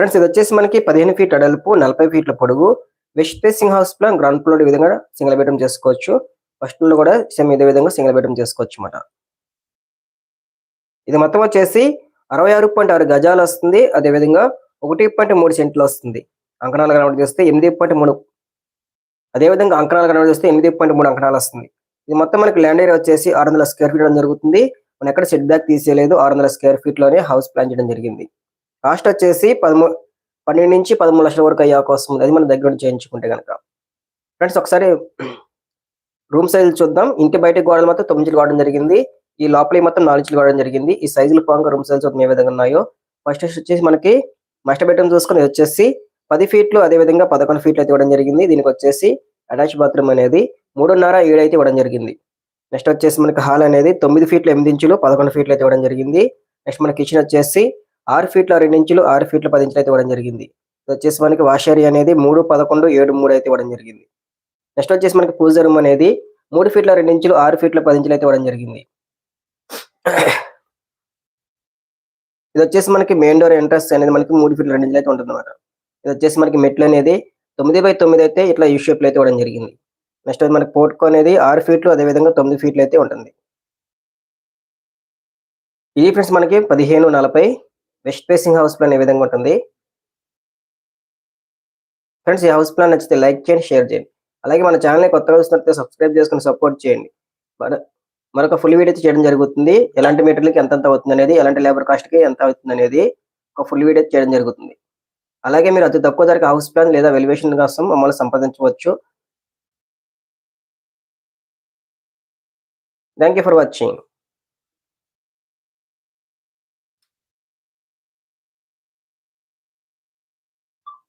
Friends ఇది వచ్చేసి మనకి పదిహేను ఫీట్ అడల్పు నలభై ఫీట్ల పొడుగు west facing house plan ground floor విధంగా సింగిల్ బెడ్రూమ్ చేసుకోవచ్చు. ఫస్ట్లో కూడా సేమ్ ఇదే విధంగా సింగిల్ బెడ్రూమ్ చేసుకోవచ్చు అన్నమాట. ఇది మొత్తం వచ్చేసి అరవై ఆరు పాయింట్ ఆరు గజాలు వస్తుంది. అదే విధంగా ఒకటి పాయింట్ మూడు సెంట్లు వస్తుంది. అంకణాలు కనబడి చేస్తే ఎనిమిది పాయింట్ మూడు. అదే విధంగా అంకణాలు కనబడి చేస్తే ఎనిమిది పాయింట్ మూడు అంకణాలు వస్తుంది. ఇది మొత్తం మనకి ల్యాండ్ ఏరియా వచ్చేసి ఆరు వందల స్క్వేర్ ఫీట్ జరుగుతుంది. మనం ఎక్కడ సెట్ బ్యాక్ తీసేయలేదు. ఆరు వందల స్క్వేర్ ఫీట్లోనే హౌస్ ప్లాన్ చేయడం జరిగింది. కాస్ట్ వచ్చేసి పదమూ పన్నెండు నుంచి పదమూడు లక్షల వరకు అయ్యే అవకాశం ఉంది. అది మన దగ్గర నుంచి చేయించుకుంటే కనుక ఫ్రెండ్స్ ఒకసారి రూమ్ సైజులు చూద్దాం. ఇంటి బయట గోడలు మొత్తం తొమ్మిది ఇంచులు గోడడం జరిగింది. ఈ లోపల మొత్తం నాలుగు ఇంచులు గోడడం జరిగింది. ఈ సైజులు పోగా రూమ్ సైజులు చూద్దాం ఏ విధంగా ఉన్నాయో. ఫస్ట్ వచ్చేసి మనకి మాస్టర్ బెడ్రూమ్ చూసుకుని వచ్చేసి పది ఫీట్లు అదే విధంగా పదకొండు ఫీట్లు అయితే ఇవ్వడం జరిగింది. దీనికి వచ్చేసి అటాచ్ బాత్రూమ్ అనేది మూడున్నర ఏడు అయితే ఇవ్వడం జరిగింది. నెక్స్ట్ వచ్చేసి మనకి హాల్ అనేది తొమ్మిది ఫీట్లు ఎనిమిది ఇంచులు పదకొండు ఫీట్లు అయితే ఇవ్వడం జరిగింది. నెక్స్ట్ మన కిచెన్ వచ్చేసి ఆరు ఫీట్ల రెండు ఇంచులు ఆరు ఫీట్ల పది ఇంచులు అయితే ఇవ్వడం జరిగింది. ఇది వచ్చేసి మనకి వాష్ అనేది మూడు పదకొండు ఏడు మూడు అయితే ఇవ్వడం జరిగింది. నెక్స్ట్ వచ్చేసి మనకి పూజ రూమ్ అనేది మూడు ఫీట్ల రెండు ఇంచులు ఆరు ఫీట్ల పది ఇంచులు అయితే ఇవ్వడం జరిగింది. ఇది వచ్చేసి మనకి మెయిన్ డోర్ ఎంట్రన్స్ అనేది మనకి మూడు ఫీట్ల రెండు ఇంచులు అయితే ఉంటుంది అనమాట ఇది వచ్చేసి మనకి మెట్లు అనేది తొమ్మిది బై తొమ్మిది అయితే ఇట్లా యూ షేప్లో అయితే ఇవ్వడం జరిగింది. నెక్స్ట్ మనకి పోర్ట్కో అనేది ఆరు ఫీట్లు అదే విధంగా తొమ్మిది ఫీట్లు అయితే ఉంటుంది. ఇది ఫ్రెండ్స్ మనకి పదిహేను నలభై వెస్ట్ ఫేసింగ్ హౌస్ ప్లాన్ ఏ విధంగా ఉంటుంది? ఫ్రెండ్స్ ఈ హౌస్ ప్లాన్ నచ్చితే లైక్ చేయండి షేర్ చేయండి. అలాగే మన ఛానల్ని కొత్తగా వస్తున్నట్లయితే సబ్స్క్రైబ్ చేసుకుని సపోర్ట్ చేయండి. మరొక ఫుల్ వీడియో చేయడం జరుగుతుంది. ఎలాంటి మెటీరియల్కి ఎంత అవుతుంది అనేది ఎలాంటి లేబర్ కాస్ట్కి ఎంత అవుతుంది అనేది ఒక ఫుల్ వీడియో చేయడం జరుగుతుంది. అలాగే మీరు అతి తక్కువ ధరకు హౌస్ ప్లాన్ లేదా వెలివేషన్ కోసం మమ్మల్ని సంప్రదించవచ్చు. Thank you for watching.